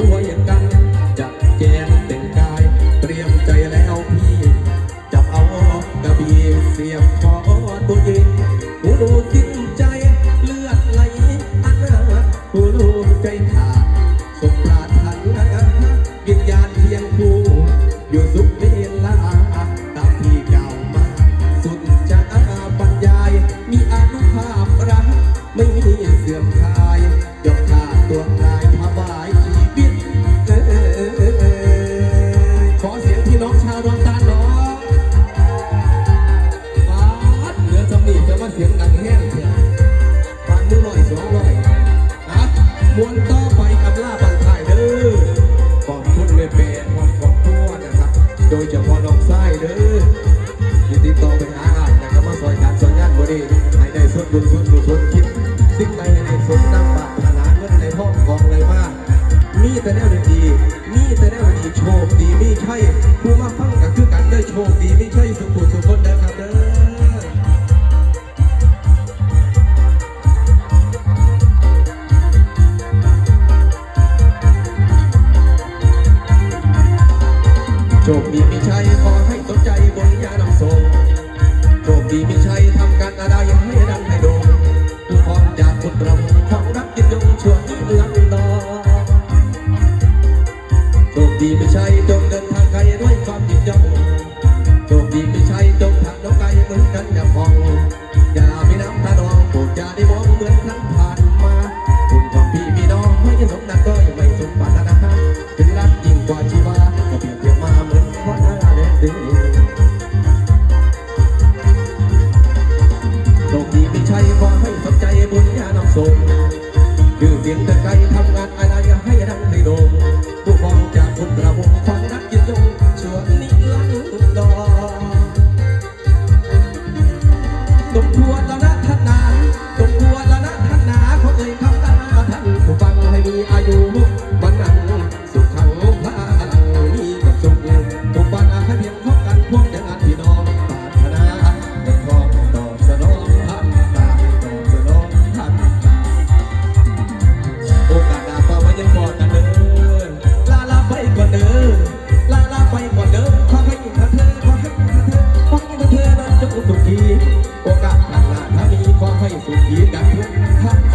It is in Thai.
ด้วยกันจัดแจงแต่งกาย เตรียมใจแล้วพี่จับเอากระบี่เสียบคอตัวเองหูรูทิ้งใจเลือดไหลอันหนาหูรูใจขาดสมปราถันวิญญาณเพียงผู้อยู่สุขเวลาตามที่เก่ามาสุดจะบรรยาย มีอนุภาพรักไม่มีเสื่อมคลายยกขาตัวกายถวาย สองหน่อยอะมวนต่อไปกับล่าบังไทยเด้อขอบคุณเมเปย์ขอบขอบทั่วนะครับ โดยเฉพาะน้องไส้เด้อยินดีต่อไปหาอ่านนะครับมาซอยการซอยงานบดีให้ได้ส่วนบุญส่วนกุศลคิดสิ่งใดให้ได้สมดังปรารถนาเงินในห้องกองเลยมามีแต่แนวดีมีแต่แนวดีโชคดีมีใช่ผู้มาฟังก็คือกันได้โชคดีม่ใช่สุขุ คดีไม่ใช่ขอให้สนใจบนยาดำส่งโชคดีไม่ใช่ทำการอะไรให้ดังให้โด่งผู้พรจากคนเราของรักยินยงชวนลังดอโชคดีไม่ใช่จง โชคดีไม่ใช่ขอให้สนใจบุญญาณส่งดื่มเสียงตะไกทำงานอะไรให้ดังในโดมผู้ฟังจากคุณประวงของนักยินยงชวนนิรันดร์ดอกตบทวน 我